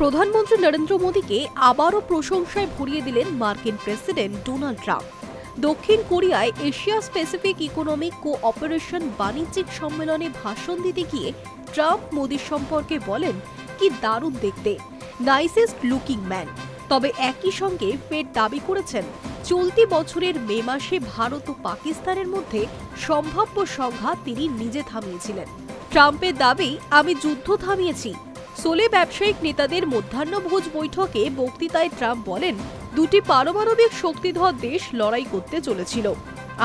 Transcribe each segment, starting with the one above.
প্রধানমন্ত্রী নরেন্দ্র মোদীকে আবারও প্রশংসায় ভরিয়ে দিলেন মার্কিন প্রেসিডেন্ট ডোনাল্ড ট্রাম্প। দক্ষিণ কোরিয়ায় এশিয়া স্পেসিফিক ইকোনমিক কোঅপারেশন বাণিজ্যিক সম্মেলনে ভাষণ দিতে গিয়ে ট্রাম্প মোদীর সম্পর্কে বলেন, কি দারুণ দেখতে। নাইসেস্ট লুকিং ম্যান তবে একই সঙ্গে ফের দাবি করেছেন, চলতি বছরের মে মাসে ভারত ও পাকিস্তানের মধ্যে সম্ভাব্য সংঘাত তিনি নিজে থামিয়েছিলেন। ট্রাম্পের দাবি, আমি যুদ্ধ থামিয়েছি। সোলে ব্যবসায়িক নেতাদের মধ্যাহ্নভোজ বৈঠকে বক্তৃতায় ট্রাম্প বলেন, দুটি পারমাণবিক শক্তিধর দেশ লড়াই করতে চলেছিল।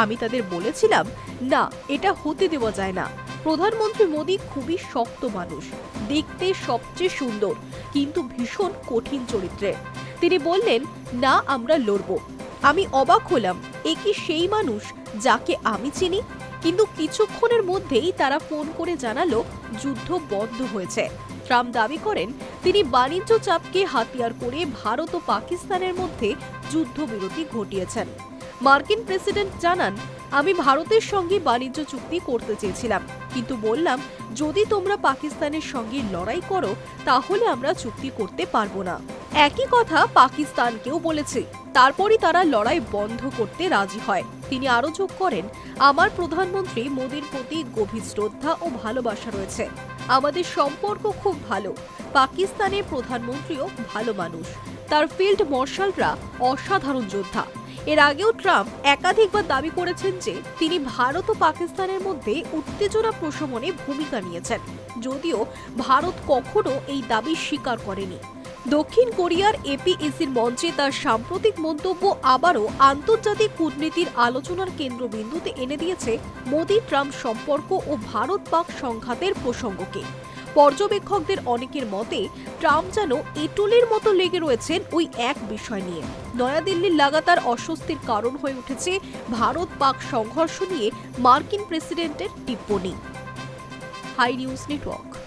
আমি তাদের বলেছিলাম, না, এটা হতে দেওয়া যায় না। প্রধানমন্ত্রী মোদী খুবই শক্ত মানুষ, দেখতে সবচেয়ে সুন্দর, কিন্তু ভীষণ কঠিন চরিত্রের তিনি বললেন, না, আমরা লড়ব। আমি অবাক হলাম, এ কি সেই মানুষ যাকে আমি চিনি? কিন্তু কিছুক্ষণের মধ্যেই তারা ফোন করে জানালো যুদ্ধ বন্ধ হয়েছে। ট্রাম্প দাবি করেন, তিনি বাণিজ্য চাপকে হাতিয়ার করে ভারত ও পাকিস্তানের মধ্যে যুদ্ধবিরতি ঘটিয়েছেন। মার্কিন প্রেসিডেন্ট জানান, আমি ভারতের সঙ্গে বাণিজ্য চুক্তি করতে চেয়েছিলাম, কিন্তু বললাম, যদি তোমরা পাকিস্তানের সঙ্গে লড়াই করো, তাহলে আমরা চুক্তি করতে পারব না। একই কথা পাকিস্তানকেও বলেছে। তারপরই তারা লড়াই বন্ধ করতে রাজি হয়। তিনি আরও যোগ করেন, আমার প্রধানমন্ত্রী মোদীর প্রতি গভীর শ্রদ্ধা ও ভালোবাসা রয়েছে। আমাদের সম্পর্ক খুব ভালো। পাকিস্তানের প্রধানমন্ত্রীও ভালো মানুষ। তার ফিল্ড মার্শালরা অসাধারণ যোদ্ধা। এর আগেও ট্রাম্প একাধিকবার দাবি করেছেন যে, তিনি ভারত ও পাকিস্তানের মধ্যে উত্তেজনা প্রশমনে ভূমিকা নিয়েছেন। যদিও ভারত কখনো এই দাবি স্বীকার করেনি। দক্ষিণ কোরিয়ার এপিএসির মঞ্চে তার সাম্প্রতিক মন্তব্য আবারও আন্তর্জাতিক কূটনীতির আলোচনার কেন্দ্রবিন্দুতে এনে দিয়েছে মোদি ট্রাম্প সম্পর্ক ও ভারত পাক সংঘাতের প্রসঙ্গকে। পর্যবেক্ষকদের অনেকের মতে, ট্রাম্প যেন এটুলির মতো লেগে রয়েছেন ওই এক বিষয় নিয়ে। নয়াদিল্লির লাগাতার অস্বস্তির কারণ হয়ে উঠেছে ভারত পাক সংঘর্ষ নিয়ে মার্কিন প্রেসিডেন্টের টিপ্পণী হাই নিউজ নেটওয়ার্ক।